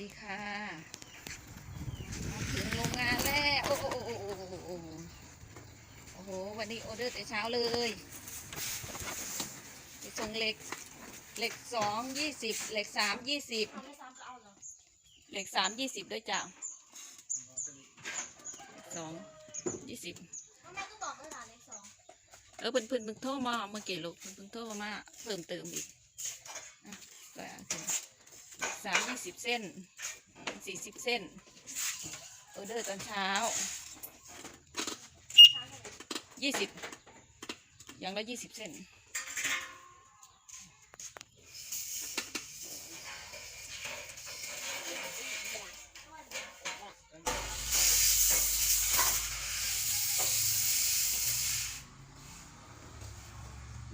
ดีค่ะถึงโรงงานแล้ว โอ้โหโอ้โหโอ้โห วันนี้ออเดอร์แต่เช้าเลยไปส่งเหล็ก เหล็กสองยี่สิบเหล็กสามยี่สิบเหล็กสามยี่สิบด้วยจ้ะสองยี่สิบเออเพิ่นเพิ่นเพิ่งโทรมาเมื่อกี้ลูกเพิ่นเพิ่งโทรมาเพิ่มเติมอีก สามยี่สิบเส้นสี่สิบเส้นออเดอร์ตอนเช้ายี่สิบอย่างละยี่สิบเส้น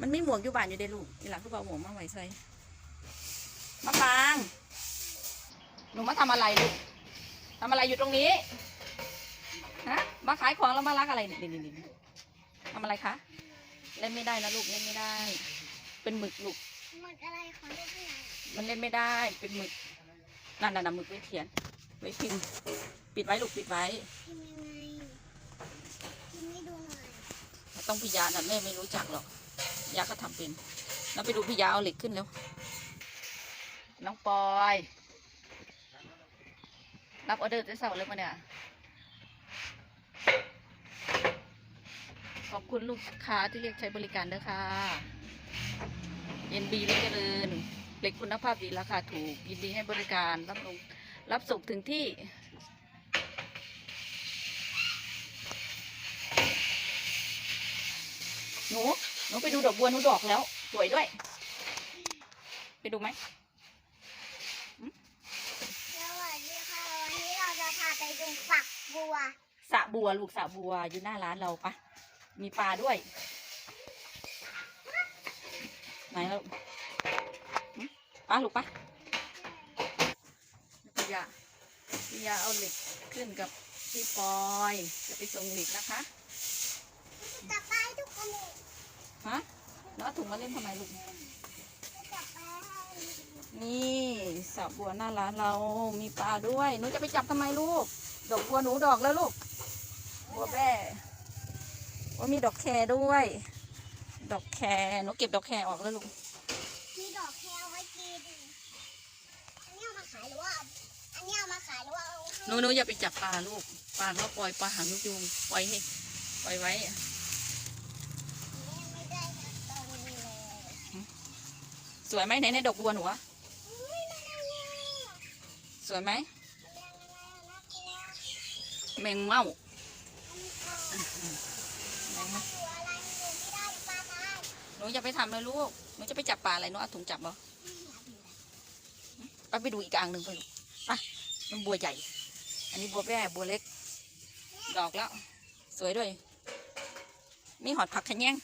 มันไม่หมวกอยู่บ้านอยู่เด้ลูกนี่หลังก็เอาหมวกมาไว้ใส่มะปราง หนูมาทำอะไรลูกทำอะไรอยู่ตรงนี้ฮะมาขายของแล้วมารักอะไรนี่นี่นี่นี่ทำอะไรคะเล่นไม่ได้นะลูกเล่นไม่ได้ เป็นหมึกลูกหมดอะไรของเล่นที่ไหนมันเล่นไม่ได้เป็นหมึกนั่นน่ะนะหมึกไว้เขียนไว้พิมพ์ปิดไว้ลูกปิดไว้พิมพ์ยังไงพิมพ์ให้ดูหน่อยต้องพิยาน่ะแม่ไม่รู้จักหรอกยาก็ทำเป็นแล้วไปดูพิยาเอาเหล็กขึ้นแล้วน้องปอย รับออเดอร์จะเสาร์เลยปะเนี่ยขอบคุณลูกค้าที่เรียกใช้บริการด้วยค่ะเอ็นบีเล็กเจริญเหล็กคุณภาพดีราคาถูก ยินดีให้บริการรับลงรับส่งถึงที่หนูหนูไปดูดอกบัวหนูดอกแล้ว สวยด้วย ไปดูไหม สวัสดีค่ะวันนี้เราจะพาไปดู ฝักบัวสระบัวลูกสระบัวอยู่หน้าร้านเราปะมีปลาด้วย ไหนลูกหึปลาลูกปะพี่ยาพี่ยาเอาเหล็กขึ้นกับพี่ปอย จะไปส่งเหล็กนะคะจะไปทุกคนเลยฮะแล้วเอาถุงมาเล่นทำไมลูกจะไปนี่สระบัวหน้าร้านเรามีปลาด้วยหนูจะไปจับทำไมลูก ดอกบัวหนูดอกแล้วลูก บัวแบ่ว่ามีดอกแครด้วย ดอกแครหนูเก็บดอกแครออกแล้วลูก มีดอกแครไว้กิน อันนี้เอามาขายหรือว่า อันนี้เอามาขายหรือว่าเอาให้หนูหนูอย่าไปจับปลาลูก ปลาเขาปล่อยปลาหางลูกยุงปล่อยให้ปล่อยไว้ไม่ได้ตอนนี้เลยสวยไหมไหนในดอกบัวหนูอะอุ้ยน่ารักเลยอะสวยไหม เลี้ยงอะไรอะน่ากลัว แมงเม่าอันนี้ก็แมงเม่าอยู่อะไรอยู่ไม่ได้ปลาตายหนูอย่าไปทำเลยลูกหนูจะไปจับปลาอะไรหนูเอาถุงจับบ่ไปไปดูอีกอ่างหนึ่งไปลูกไปมันบัวใหญ่ อันนี้บัวแบ่บัวเล็ก ดอกแล้ว สวยด้วย มีหอดผักขะแยง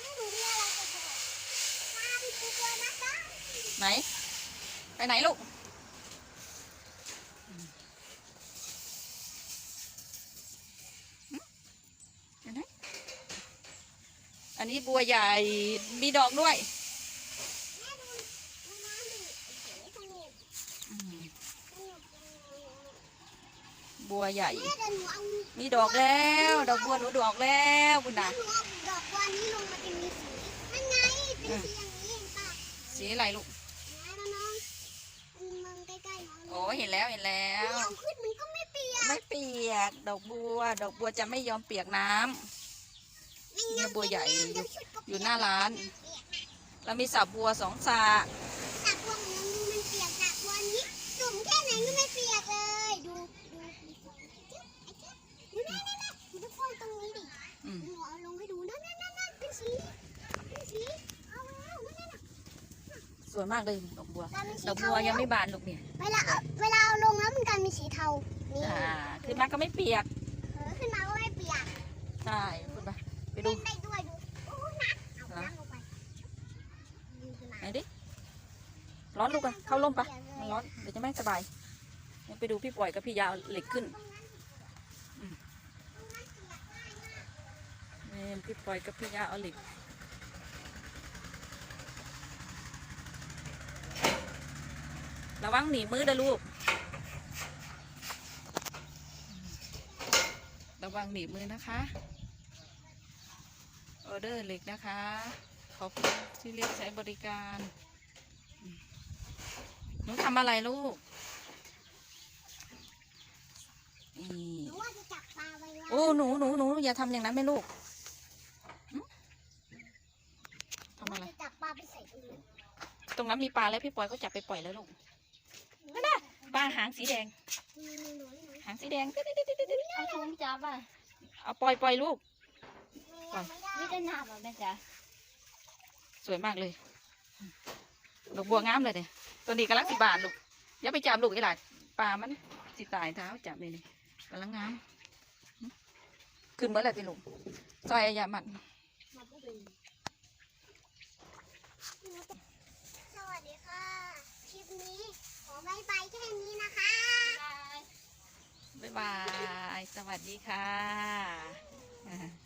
ไม่รู้เรื่องอะไรกันเลยปลาพี่ตัวนะจ๊ะไหน ไปไหนลูก อันนี้บัวใหญ่มีดอกด้วยบัวใหญ่ มีดอกแล้ว ดอกบัวหนูดอกแล้วคุณนะดอกบัวนี้ลงมาเป็นสีนั่นไงเป็นสีอย่างนี้เองป่ะสีอะไรลูกโอ้เห็นแล้วเห็นแล้ว ไม่เปียก ดอกบัว ดอกบัวจะไม่ยอมเปียกน้ำ ไม่เนี้ยบัวใหญ่เดี๋ยวชุดก็อยู่หน้าร้านเปียกนะแล้วมีสระบัวสองสระสระบัวของน้องมันเปียกสระบัวนี้จุ่มแค่ไหนก็ไม่เปียกเลย ดูดูดูไอ้เจ๊ดูนั่นนั่นนั่นดูพ่นตรงนี้ดิหนูเอาลงให้ดูนั่นนั่นนั่นเป็นสีเป็นสีเอาแล้วนั่นนั่นสวยมากเลยดอกบัวดอกบัวยังไม่บานลูกเนี่ยเวลาเวลาเอาลงแล้วมันกลายเป็นสีเทานี่อ่าขึ้นมาก็ไม่เปียกเออขึ้นมาก็ไม่เปียกใช่ ร้อนลูกอะเข้าร่มปะมันร้อนเดี๋ยวจะไม่สบายไปดูพี่ปล่อยกับพี่ยาวเหล็กขึ้นนี่พี่ปล่อยกับพี่ยาวเอาเหล็กระวังหนีมือเด้อลูก ระวังหนีมือนะคะ ออเดอร์เหล็กนะคะ ขอบคุณที่เรียกใช้บริการ หนูทำอะไรลูกนี่หนูว่าจะจับปลาไว้ว่าโอ้หนูหนูหนูอย่าทำอย่างนั้นไหมลูกหึทำอะไร จะจับปลาไปใส่ตรงนี้ตรงนั้นมีปลาแล้วพี่ปอยก็จับไปปล่อยแล้วลูก นั่นน่ะ ปลาหางสีแดงหนูหนูหนูหนูหางสีแดงติ๊ดติ๊ดติ๊ดติ๊ดติ๊ดเอาถุงจับอะเอาปล่อยปล่อยลูกยังไม่ได้นี่จะหนาบอะแม่จ๋าสวยมากเลยดอกบัวงามเลยเนี่ย ตัวนี้กำลังสิบาทลูกอย่าไปจับลูกไอ้หลานปลามันสิตายเท้าจับเลยนี่กำลังงามหึขึ้นเมื่อไหร่พี่ลูกซอยอายามันมาพูดเลยสวัสดีค่ะ คลิปนี้ขอบายบายแค่นี้นะคะบ๊ายบาย สวัสดีค่ะอ่า